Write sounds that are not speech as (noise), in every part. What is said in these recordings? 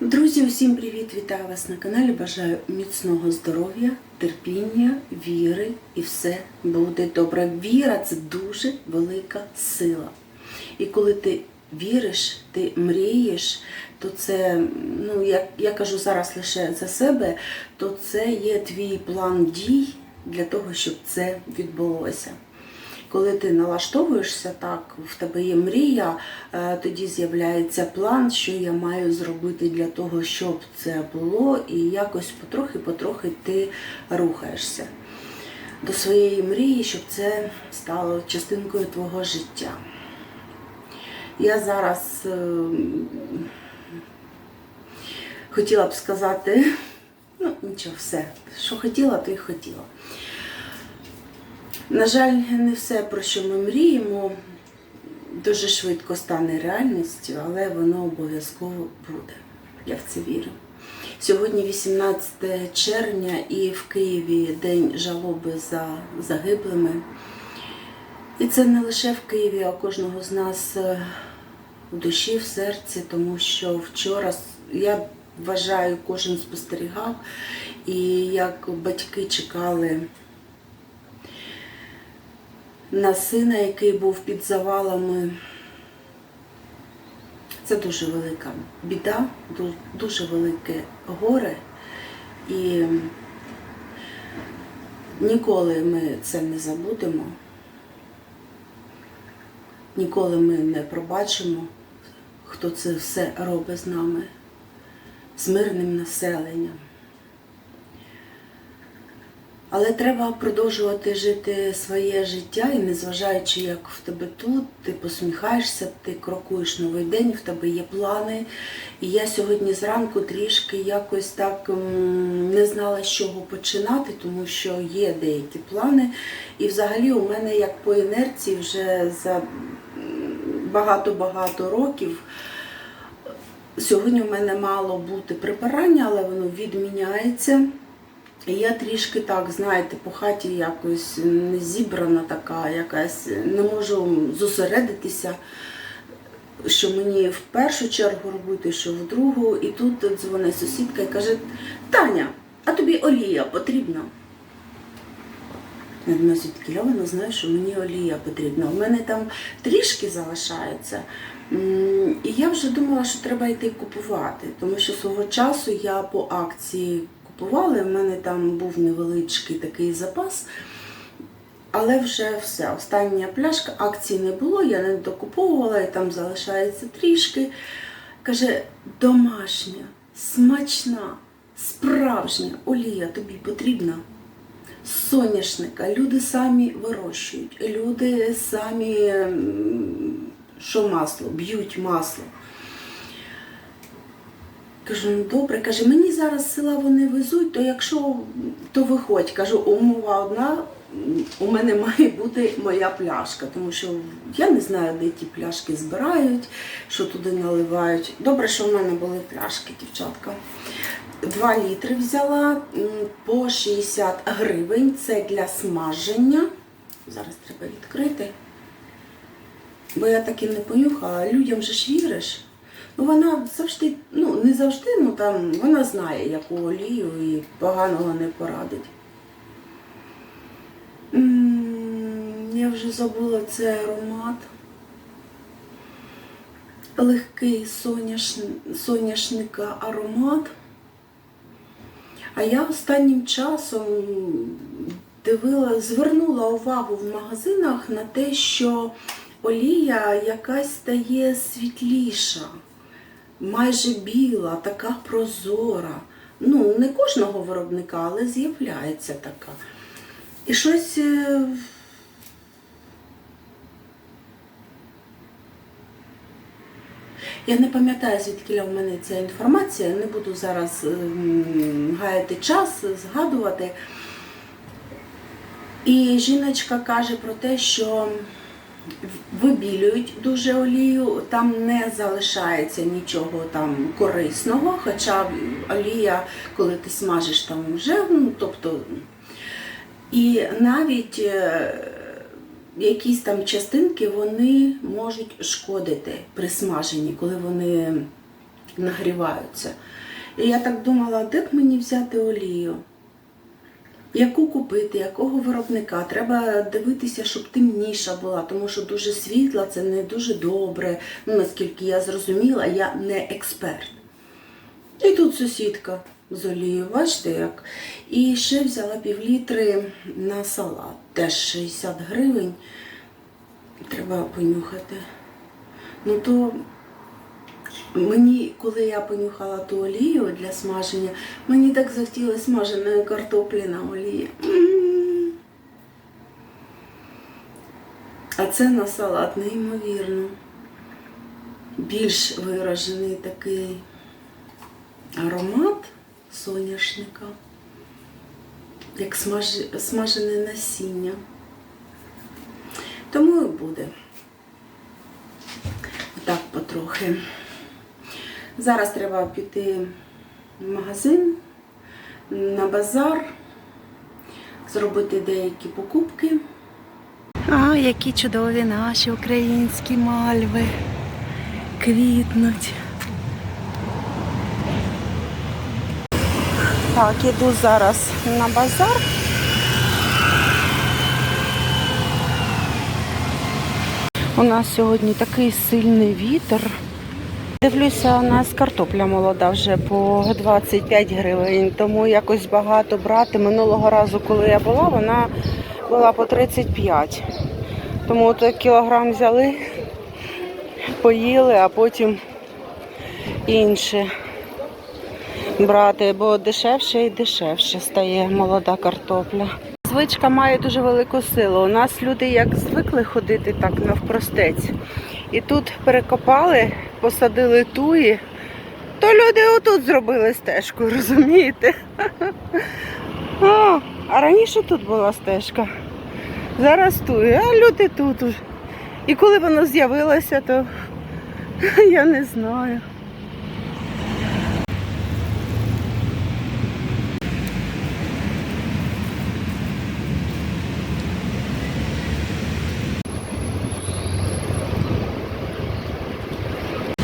Друзі, усім привіт! Вітаю вас на каналі. Бажаю міцного здоров'я, терпіння, віри і все буде добре. Віра це дуже велика сила. І коли ти віриш, ти мрієш, то це, ну я, я кажу зараз лише за себе, то це є твій план дій для того, щоб це відбулося. Коли ти налаштовуєшся так, в тебе є мрія, е, тоді з'являється план, що я маю зробити для того, щоб це було, і якось потрохи-потрохи ти рухаєшся до своєї мрії, щоб це стало частинкою твого життя. Я зараз е, хотіла б сказати, ну нічого, все, що хотіла, то й хотіла. На жаль, не все, про що ми мріємо, дуже швидко стане реальністю, але воно обов'язково буде. Я в це вірю. Сьогодні 18 червня і в Києві День жалоби за загиблими. І це не лише в Києві, а кожного з нас е, в душі, в серці, тому що вчора я вважаю, кожен спостерігав, і як батьки чекали на сина, який був під завалами. Це дуже велика біда, дуже велике горе. І ніколи ми це не забудемо, ніколи ми не пробачимо, хто це все робить з нами, з мирним населенням. Але треба продовжувати жити своє життя і незважаючи, як в тебе тут, ти посміхаєшся, ти крокуєш новий день, в тебе є плани. І я сьогодні зранку трішки якось так не знала, з чого починати, тому що є деякі плани. І взагалі у мене як по інерції вже за багато-багато років. Сьогодні у мене мало бути прибирання, але воно відміняється. Я трішки так, знаєте, по хаті якось не зібрана така, якась, не можу зосередитися, що мені в першу чергу робити, що в другу. І тут дзвонить сусідка і каже: Таня, а тобі олія потрібна? Я думаю, звідки вона знає, що мені олія потрібна. У мене там трішки залишається. І я вже думала, що треба йти купувати, тому що свого часу я по акції купувала, і в мене там був невеличкий такий запас. Але вже все, остання пляшка, акції не було, я не докуповувала, і там залишається трішки. Каже, домашня, смачна, справжня олія тобі потрібна. Соняшника. Люди самі вирощують, люди самі, що масло, б'ють масло. Кажу, ну добре, каже, мені зараз села вони везуть, то якщо то виходь. Кажу, умова одна, у мене має бути моя пляшка, тому що я не знаю, де ті пляшки збирають, що туди наливають. Добре, що в мене були пляшки, дівчатка. Два літри взяла по 60 гривень. Це для смаження. Зараз треба відкрити. Бо я так і не понюхала, людям же ж віриш. Ну вона завжди, ну не завжди, ну там вона знає, яку олію і поганого не порадить. Я вже забула цей аромат. Легкий соняш... соняшника аромат. А я останнім часом дивила, звернула увагу в магазинах на те, що олія якась стає світліша, майже біла, така прозора. Ну, не кожного виробника, але з'являється така. І щось. е, Я не пам'ятаю, звідки в мене ця інформація, не буду зараз ем, гаяти час, згадувати. І жіночка каже про те, що вибілюють дуже олію, там не залишається нічого там корисного, хоча олія, коли ти смажиш там вже, ну, тобто, і навіть е, якісь там частинки вони можуть шкодити при смаженні, коли вони нагріваються. І я так думала, де б мені взяти олію? Яку купити, якого виробника? Треба дивитися, щоб темніша була, тому що дуже світла це не дуже добре. Ну, наскільки я зрозуміла, я не експерт. І тут сусідка з олією, бачите як. І ще взяла півлітри на салат. Теж 60 гривень. Треба понюхати. Ну то мені, коли я понюхала ту олію для смаження, мені так захотілося смаженої картоплі на олії. А це на салат неймовірно. Більш виражений такий аромат соняшника, як смаж... смажене насіння. Тому і буде. Так, потрохи. Зараз треба піти в магазин, на базар, зробити деякі покупки. А, які чудові наші українські мальви квітнуть. Так, іду зараз на базар. У нас сьогодні такий сильний вітер. Дивлюся, у нас картопля молода вже по 25 гривень, тому якось багато брати. Минулого разу, коли я була, вона була по 35. Тому от кілограм взяли, поїли, а потім інше брати, бо дешевше і дешевше стає молода картопля. Звичка має дуже велику силу. У нас люди як звикли ходити так навпростець. І тут перекопали, посадили туї, то люди отут зробили стежку, (laughs) розумієте? О, а раніше тут була стежка. Зараз туї, а люди тут. І коли воно з'явилося, то (laughs) я не знаю.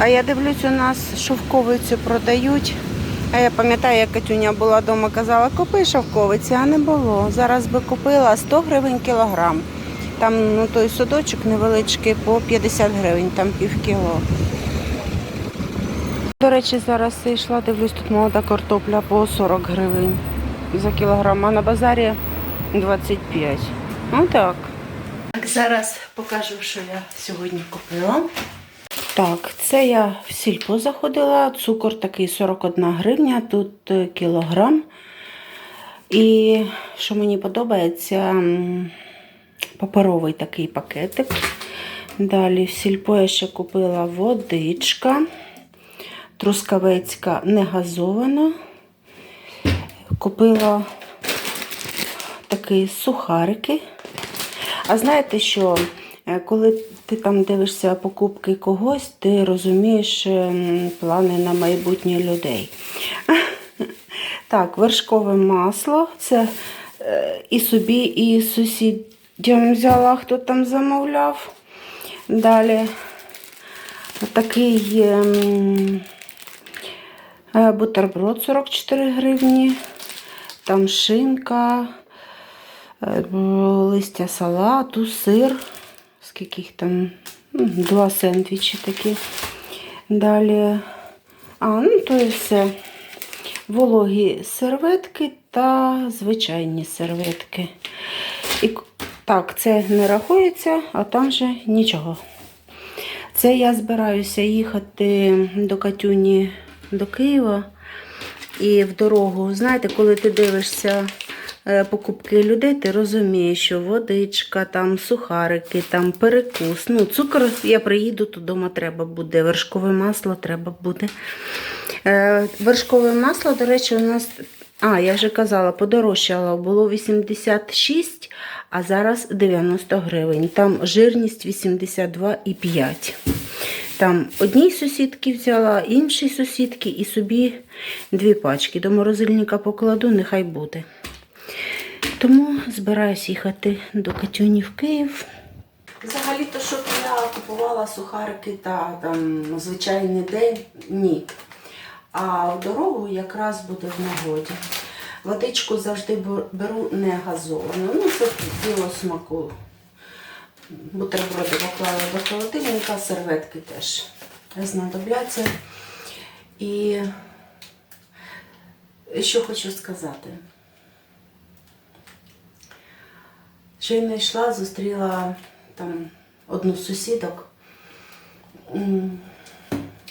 А я дивлюсь, у нас шовковицю продають. А я пам'ятаю, як Катюня була вдома, казала, купи шовковиці, а не було. Зараз би купила 100 гривень кілограм. Там ну, той судочок невеличкий по 50 гривень, там пів кіло. До речі, зараз йшла, дивлюсь, тут молода картопля по 40 гривень за кілограм, а на базарі 25. Ну так. Так, зараз покажу, що я сьогодні купила. Так, це я в сільпо заходила. Цукор такий 41 гривня, тут е, кілограм. І що мені подобається, паперовий такий пакетик. Далі в сільпо я ще купила водичка, трускавецька не газована. Купила такі сухарики. А знаєте що? Е, Коли ти там дивишся покупки когось, ти розумієш ем, плани на майбутнє людей. (laughs) Так, вершкове масло. Це е, і собі, і сусідям взяла, хто там замовляв. Далі такий е, бутерброд 44 гривні. Там шинка, е, листя салату, сир, скільки їх там, ну, два сендвічі такі. Далі, а, ну то і все. Вологі серветки та звичайні серветки. І, так, це не рахується, а там же нічого. Це я збираюся їхати до Катюні до Києва. І в дорогу, знаєте, коли ти дивишся покупки людей, ти розумієш, що водичка, там сухарики, там перекус. Ну, цукор я приїду, то вдома треба буде. Вершкове масло треба буде. Е, Вершкове масло, до речі, у нас. А, я вже казала, подорожчало. Було 86, а зараз 90 гривень. Там жирність 82,5. Там одній сусідки взяла, іншій сусідки і собі дві пачки. До морозильника покладу, нехай буде. Тому збираюсь їхати до Катюні в Київ. Взагалі, то, що я купувала сухарики та там звичайний день, ні. а в дорогу якраз буде в нагоді. Водичку завжди беру не газовану. Ну, це діло смаку. Бутерброди поклала до холодильника, серветки теж знадобляться. І що хочу сказати. Щойно йшла, зустріла там одну з сусідок. У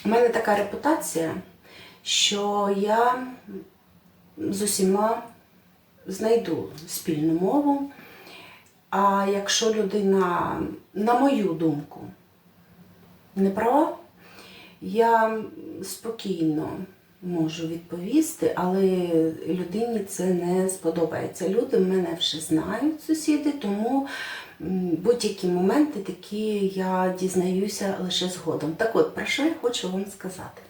мене така репутація, що я з усіма знайду спільну мову. А якщо людина, на мою думку, не права, я спокійно можу відповісти, але людині це не сподобається. Люди мене вже знають, сусіди, тому будь-які моменти такі я дізнаюся лише згодом. Так от, про що я хочу вам сказати?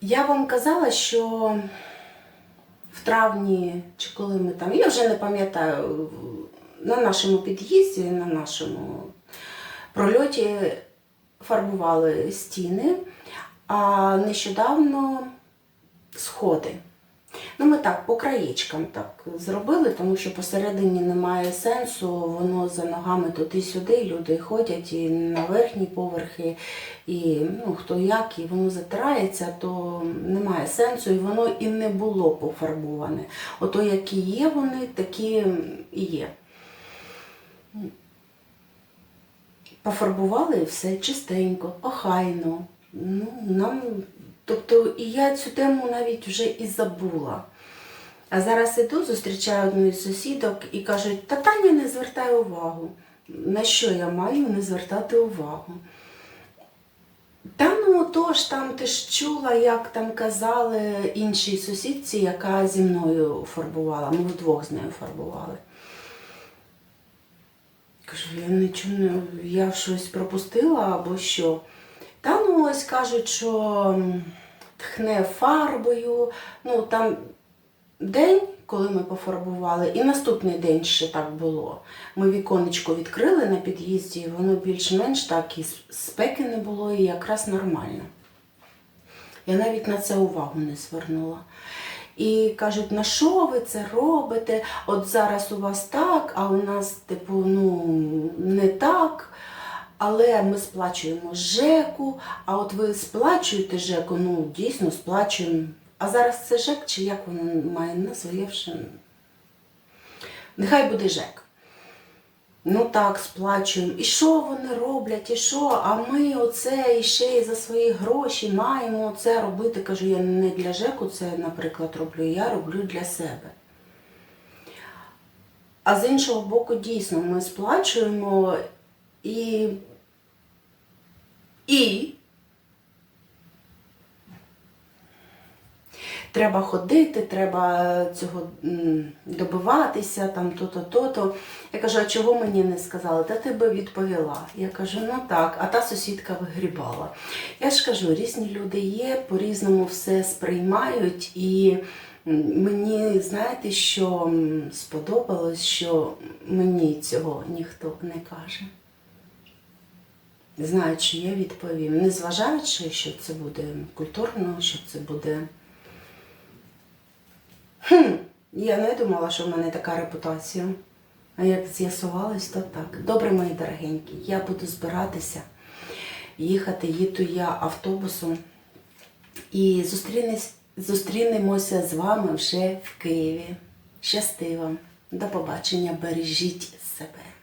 Я вам казала, що в травні, чи коли ми там, я вже не пам'ятаю, на нашому під'їзді, на нашому прольоті фарбували стіни, а нещодавно сходи. Ну, ми так по краєчкам так зробили, тому що посередині немає сенсу, воно за ногами туди-сюди, люди ходять і на верхні поверхи, і ну, хто як, і воно затирається, то немає сенсу, і воно і не було пофарбоване. Ото які є вони, такі і є. Пофарбували все чистенько, охайно. Ну, нам, тобто, і я цю тему навіть вже і забула. А зараз іду, зустрічаю одну із сусідок і кажуть, та Таня не звертає увагу. На що я маю не звертати увагу? Та ну тож там ти ж чула, як там казали іншій сусідці, яка зі мною фарбувала. Ми вдвох з нею фарбували. Кажу, я нічого не я щось пропустила або що. Та ну ось кажуть, що тхне фарбою. Ну там день, коли ми пофарбували, і наступний день ще так було. Ми віконечко відкрили на під'їзді, і воно більш-менш так і спеки не було, і якраз нормально. Я навіть на це увагу не звернула. І кажуть, на що ви це робите? От зараз у вас так, а у нас, типу, ну, не так. Але ми сплачуємо ЖЕКу, а от ви сплачуєте ЖЕКу, ну дійсно сплачуємо. А зараз це ЖЕК, чи як воно має назву, я вже. Нехай буде ЖЕК. Ну так, сплачуємо. І що вони роблять, і що? А ми оце і ще й за свої гроші маємо це робити. Кажу, я не для ЖЕКу це, наприклад, роблю, я роблю для себе. А з іншого боку, дійсно, ми сплачуємо і. І треба ходити, треба цього добиватися, там то-то, то-то. Я кажу, а чого мені не сказали? Та ти би відповіла. Я кажу, ну так, а та сусідка вигрібала. Я ж кажу, різні люди є, по-різному все сприймають і. Мені, знаєте, що сподобалось, що мені цього ніхто не каже. Не знаю, чи я відповім. Незважаючи, що це буде культурно, що це буде. Хм, я не думала, що в мене така репутація. А як з'ясувалось, то так. Добре, мої дорогенькі, я буду збиратися, їхати, їду я автобусом. І зустрінемося з вами вже в Києві. Щасти вам. До побачення, бережіть себе.